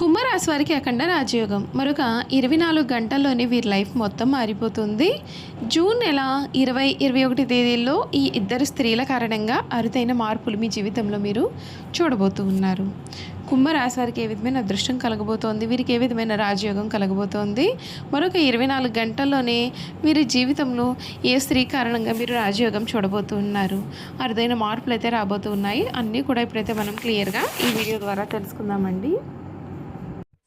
కుంభరాశి వారికి అఖండ రాజయోగం. మరొక ఇరవై నాలుగు గంటల్లోనే వీరి లైఫ్ మొత్తం మారిపోతుంది. జూన్ నెల ఇరవై ఇరవై ఒకటి తేదీల్లో ఈ ఇద్దరు స్త్రీల కారణంగా అరుదైన మార్పులు మీ జీవితంలో మీరు చూడబోతూ ఉన్నారు. కుంభరాశి వారికి ఏ విధమైన అదృష్టం కలగబోతోంది? వీరికి ఏ విధమైన రాజయోగం కలగబోతోంది? మరొక ఇరవై నాలుగు గంటల్లోనే వీరి జీవితంలో ఏ స్త్రీ కారణంగా మీరు రాజయోగం చూడబోతూ ఉన్నారు? అరుదైన మార్పులు అయితే రాబోతూ ఉన్నాయి. అన్నీ కూడా ఇప్పుడైతే మనం క్లియర్గా ఈ వీడియో ద్వారా తెలుసుకుందామండి.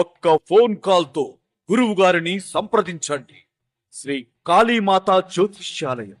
ఒక్క ఫోన్ కాల్తో గురువు గారిని సంప్రదించండి. శ్రీ కాళీమాత జ్యోతిష్యాలయం.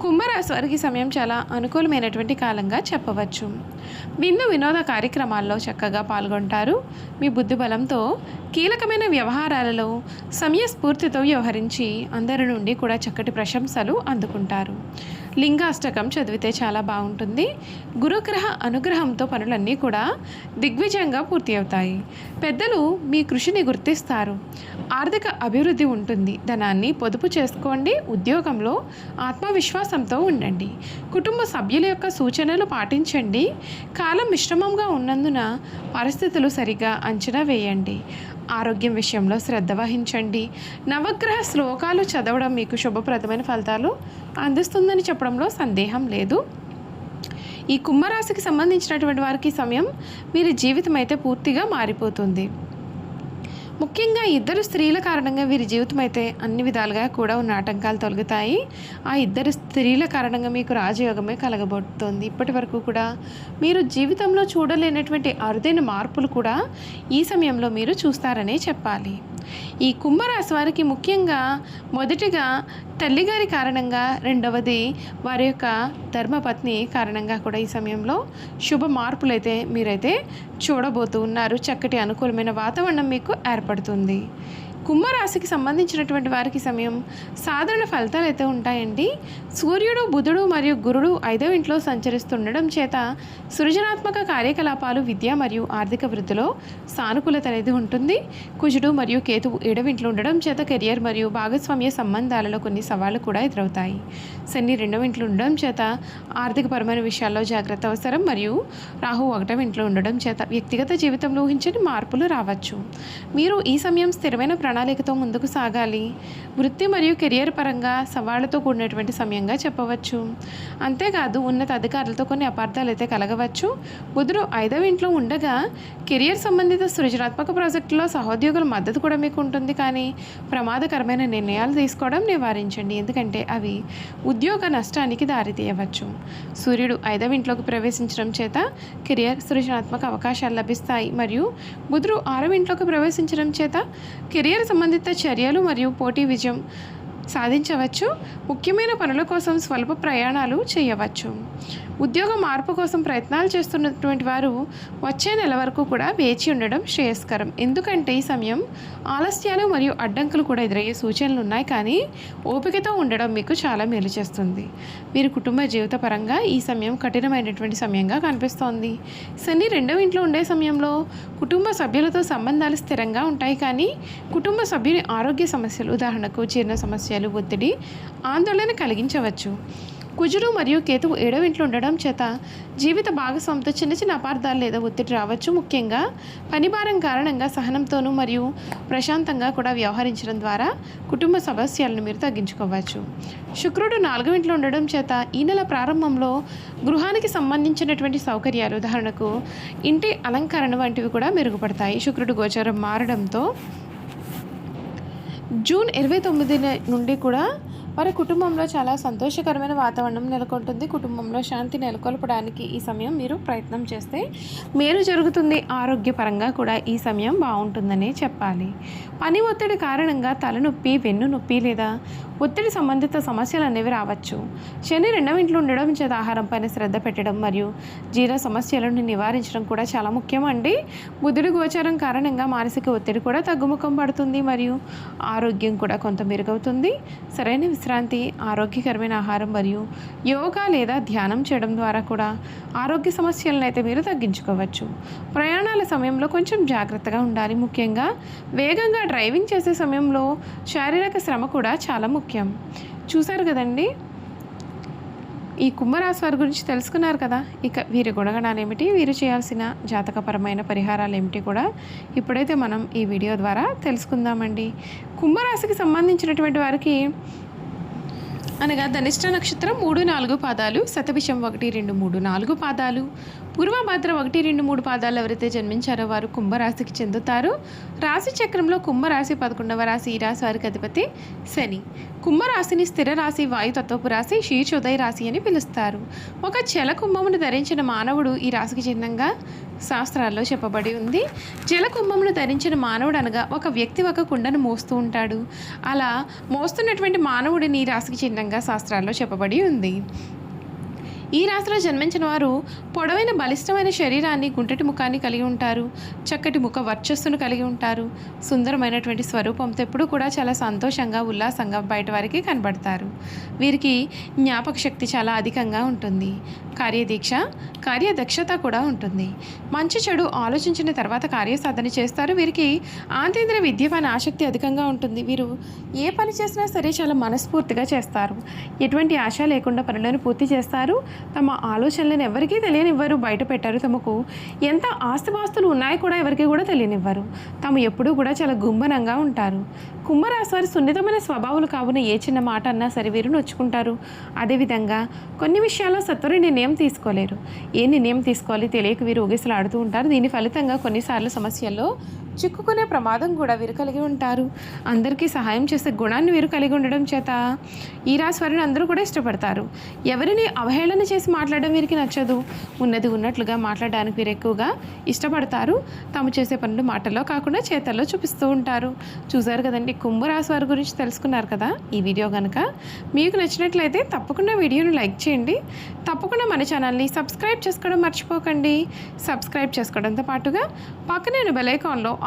కుంభరాశి వారికి సమయం చాలా అనుకూలమైనటువంటి కాలంగా చెప్పవచ్చు. విందు వినోద కార్యక్రమాల్లో చక్కగా పాల్గొంటారు. మీ బుద్ధి బలంతో కీలకమైన వ్యవహారాలలో సమయస్ఫూర్తితో వ్యవహరించి అందరి నుండి కూడా చక్కటి ప్రశంసలు అందుకుంటారు. లింగాష్టకం చదివితే చాలా బాగుంటుంది. గురుగ్రహ అనుగ్రహంతో పనులన్నీ కూడా దిగ్విజయంగా పూర్తి అవుతాయి. పెద్దలు మీ కృషిని గుర్తిస్తారు. ఆర్థిక అభివృద్ధి ఉంటుంది. ధనాన్ని పొదుపు చేసుకోండి. ఉద్యోగంలో ఆత్మవిశ్వాసంతో ఉండండి. కుటుంబ సభ్యుల యొక్క సూచనలు పాటించండి. కాలం మిశ్రమంగా ఉన్నందున పరిస్థితులు సరిగా అంచనా వేయండి. ఆరోగ్యం విషయంలో శ్రద్ధ వహించండి. నవగ్రహ శ్లోకాలు చదవడం మీకు శుభప్రదమైన ఫలితాలు అందిస్తుందని చెప్పడంలో సందేహం లేదు. ఈ కుంభరాశికి సంబంధించినటువంటి వారికి సమయం వీరి జీవితం అయితే పూర్తిగా మారిపోతుంది. ముఖ్యంగా ఇద్దరు స్త్రీల కారణంగా వీరి జీవితం అయితే అన్ని విధాలుగా కూడా ఉన్న ఆటంకాలు తొలగుతాయి. ఆ ఇద్దరు స్త్రీల కారణంగా మీకు రాజయోగమే కలగబోతోంది. ఇప్పటి వరకు కూడా మీరు జీవితంలో చూడలేనటువంటి అరుదైన మార్పులు కూడా ఈ సమయంలో మీరు చూస్తారనే చెప్పాలి. ఈ కుంభరాశి వారికి ముఖ్యంగా మొదటిగా తల్లిగారి కారణంగా రెండవది వారి యొక్క ధర్మపత్ని కారణంగా కూడా ఈ సమయంలో శుభ మార్పులైతే మీరైతే చూడబోతూ ఉన్నారు. చక్కటి అనుకూలమైన వాతావరణం మీకు ఏర్పడుతుంది కుంభరాశికి సంబంధించినటువంటి వారికి సమయం సాధారణ ఫలితాలు అయితే ఉంటాయండి. సూర్యుడు బుధుడు మరియు గురుడు ఐదవ ఇంట్లో సంచరిస్తుండడం చేత సృజనాత్మక కార్యకలాపాలు విద్య మరియు ఆర్థిక వృద్ధిలో సానుకూలత అనేది ఉంటుంది. కుజుడు మరియు కేతువు ఏడవింట్లో ఉండడం చేత కెరియర్ మరియు భాగస్వామ్య సంబంధాలలో కొన్ని సవాళ్ళు కూడా ఎదురవుతాయి. శని రెండవ ఇంట్లో ఉండడం చేత ఆర్థికపరమైన విషయాల్లో జాగ్రత్త అవసరం మరియు రాహు ఒకటవ ఇంట్లో ఉండడం చేత వ్యక్తిగత జీవితంలో ఊహించని మార్పులు రావచ్చు. మీరు ఈ సమయం స్థిరమైన ప్రణాళికతో ముందుకు సాగాలి. వృత్తి మరియు కెరియర్ పరంగా సవాళ్ళతో కూడినటువంటి సమయంగా చెప్పవచ్చు. అంతేకాదు ఉన్నత అధికారులతో కొన్ని అపార్థాలు అయితే కలగవచ్చు. బుధుడు ఐదవ ఇంట్లో ఉండగా కెరియర్ సంబంధిత సృజనాత్మక ప్రాజెక్టులో సహోద్యోగుల మద్దతు కూడా మీకు ఉంటుంది. కానీ ప్రమాదకరమైన నిర్ణయాలు తీసుకోవడం నివారించండి. ఎందుకంటే అవి ఉద్యోగ నష్టానికి దారితీయవచ్చు. సూర్యుడు ఐదవ ఇంట్లోకి ప్రవేశించడం చేత కెరియర్ సృజనాత్మక అవకాశాలు లభిస్తాయి. మరియు బుధుడు ఆరవ ఇంట్లోకి ప్రవేశించడం చేత కెరియర్ సంబంధిత చర్యలు మరియు పోటీ విజయం సాధించవచ్చు. ముఖ్యమైన పనుల కోసం స్వల్ప ప్రయాణాలు చేయవచ్చు. ఉద్యోగ మార్పు కోసం ప్రయత్నాలు చేస్తున్నటువంటి వారు వచ్చే నెల వరకు కూడా వేచి ఉండడం శ్రేయస్కరం. ఎందుకంటే ఈ సమయం ఆలస్యాలు మరియు అడ్డంకులు కూడా ఎదురయ్యే సూచనలు ఉన్నాయి. కానీ ఓపికతో ఉండడం మీకు చాలా మేలు చేస్తుంది. మీరు కుటుంబ జీవిత పరంగా ఈ సమయం కఠినమైనటువంటి సమయంగా కనిపిస్తోంది. శని రెండవ ఇంట్లో ఉండే సమయంలో కుటుంబ సభ్యులతో సంబంధాలు స్థిరంగా ఉంటాయి. కానీ కుటుంబ సభ్యుని ఆరోగ్య సమస్యలు ఉదాహరణకు జీర్ణ సమస్యలు ఒత్తిడి ఆందోళన కలిగించవచ్చు. కుజుడు మరియు కేతువు ఏడవ ఇంట్లో ఉండడం చేత జీవిత భాగస్వామితో చిన్న చిన్న అపార్థాలు లేదా ఒత్తిడి రావచ్చు. ముఖ్యంగా పనిభారం కారణంగా సహనంతోనూ మరియు ప్రశాంతంగా కూడా వ్యవహరించడం ద్వారా కుటుంబ సమస్యలను మీరు తగ్గించుకోవచ్చు. శుక్రుడు నాలుగవ ఇంట్లో ఉండడం చేత ఈ నెల ప్రారంభంలో గృహానికి సంబంధించినటువంటి సౌకర్యాలు ఉదాహరణకు ఇంటి అలంకరణ వంటివి కూడా మెరుగుపడతాయి. శుక్రుడు గోచరం మారడంతో జూన్ ఇరవై తొమ్మిది నుండి కూడా వారి కుటుంబంలో చాలా సంతోషకరమైన వాతావరణం నెలకొంటుంది. కుటుంబంలో శాంతి నెలకొల్పడానికి ఈ సమయం మీరు ప్రయత్నం చేస్తే మేలు జరుగుతుంది. ఆరోగ్యపరంగా కూడా ఈ సమయం బాగుంటుందని చెప్పాలి. పని ఒత్తిడి కారణంగా తలనొప్పి వెన్ను నొప్పి లేదా ఒత్తిడి సంబంధిత సమస్యలు అనేవి రావచ్చు. శని రెండవ ఇంట్లో ఉండడం చేత ఆహారం పైన శ్రద్ధ పెట్టడం మరియు జీర్ణ సమస్యలను నివారించడం కూడా చాలా ముఖ్యం అండి బుద్ధుడి గోచారం కారణంగా మానసిక ఒత్తిడి కూడా తగ్గుముఖం పడుతుంది మరియు ఆరోగ్యం కూడా కొంత మెరుగవుతుంది. సరైన విశ్రాంతి ఆరోగ్యకరమైన ఆహారం మరియు యోగా లేదా ధ్యానం చేయడం ద్వారా కూడా ఆరోగ్య సమస్యలను అయితే మీరు తగ్గించుకోవచ్చు. ప్రయాణాల సమయంలో కొంచెం జాగ్రత్తగా ఉండాలి ముఖ్యంగా. వేగంగా డ్రైవింగ్ చేసే సమయంలో శారీరక శ్రమ కూడా చాలా ముఖ్యం. చూసారు కదండి? ఈ కుంభరాశి వారి గురించి తెలుసుకున్నారు కదా? ఇక వీరి గుణగణాలు ఏమిటి వీరు చేయాల్సిన జాతకపరమైన పరిహారాలు ఏమిటి కూడా ఇప్పుడైతే మనం ఈ వీడియో ద్వారా తెలుసుకుందామండి. కుంభరాశికి సంబంధించినటువంటి వారికి అనగా ధనిష్ట నక్షత్రం మూడు నాలుగు పాదాలు శతభిషం ఒకటి రెండు మూడు నాలుగు పాదాలు. పూర్వభద్ర ఒకటి రెండు మూడు పాదాలు ఎవరైతే జన్మించారో వారు కుంభరాశికి చెందుతారు. రాశి చక్రంలో కుంభరాశి పదకొండవ రాశి ఈ రాశి వారికి అధిపతి శని. కుంభరాశిని స్థిర రాశి వాయుతత్వపు రాశి శీర్షోదయ రాశి అని పిలుస్తారు. ఒక చెల కుంభమును ధరించిన మానవుడు ఈ రాశికి చిహ్నంగా శాస్త్రాల్లో చెప్పబడి ఉంది. జల కుంభమును ధరించిన మానవుడు అనగా ఒక వ్యక్తి ఒక కుండను మోస్తూ ఉంటాడు. అలా మోస్తున్నటువంటి మానవుడిని రాశికి చిహ్నంగా శాస్త్రాల్లో చెప్పబడి ఉంది. ఈ రాశిలో జన్మించిన వారు పొడవైన బలిష్టమైన శరీరాన్ని గుంటటి ముఖాన్ని కలిగి ఉంటారు. చక్కటి ముఖ వర్చస్సును కలిగి ఉంటారు. సుందరమైనటువంటి స్వరూపంతో ఎప్పుడూ కూడా చాలా సంతోషంగా ఉల్లాసంగా బయట వారికి కనబడతారు. వీరికి జ్ఞాపక శక్తి చాలా అధికంగా ఉంటుంది. కార్యదీక్ష కార్యదక్షత కూడా ఉంటుంది. మంచి చెడు ఆలోచించిన తర్వాత కార్యసాధన చేస్తారు. వీరికి ఆంతేంద్ర విద్య పైన ఆసక్తి అధికంగా ఉంటుంది. వీరు ఏ పని చేసినా సరే చాలా మనస్ఫూర్తిగా చేస్తారు. ఎటువంటి ఆశ లేకుండా పనులను పూర్తి చేస్తారు. తమ ఆలోచనలను ఎవరికీ తెలియనివ్వరు. బయట పెట్టారు తమకు ఎంత ఆస్తిపాస్తులు ఉన్నాయో కూడా ఎవరికి కూడా తెలియనివ్వరు. తాము ఎప్పుడూ కూడా చాలా గుమ్మనంగా ఉంటారు. కుంభరాశి వారి సున్నితమైన స్వభావాలు కావున ఏ చిన్న మాట అన్నా సరే వీరు నొచ్చుకుంటారు. అదేవిధంగా కొన్ని విషయాల్లో సత్వర నిర్ణయం తీసుకోలేరు. ఏ నిర్ణయం తీసుకోవాలి? తెలియక వీరు ఊగిసలాడుతూ ఉంటారు. దీని ఫలితంగా కొన్నిసార్లు సమస్యల్లో చిక్కుకునే ప్రమాదం కూడా వీరు కలిగి ఉంటారు. అందరికీ సహాయం చేసే గుణాన్ని వీరు కలిగి ఉండడం చేత ఈ రాశి వారిని అందరూ కూడా ఇష్టపడతారు. ఎవరిని అవహేళన చేసి మాట్లాడడం వీరికి నచ్చదు. ఉన్నది ఉన్నట్లుగా మాట్లాడడానికి వీరు ఎక్కువగా ఇష్టపడతారు. తాము చేసే పనులు మాటల్లో కాకుండా చేతల్లో చూపిస్తూ ఉంటారు. చూసారు కదండి కుంభరాశి వారి గురించి తెలుసుకున్నారు కదా? ఈ వీడియో కనుక మీకు నచ్చినట్లయితే తప్పకుండా వీడియోను లైక్ చేయండి. తప్పకుండా మన ఛానల్ని సబ్స్క్రైబ్ చేసుకోవడం మర్చిపోకండి. సబ్స్క్రైబ్ చేసుకోవడంతో పాటుగా పక్కనే బెల్ ఐకాన్లో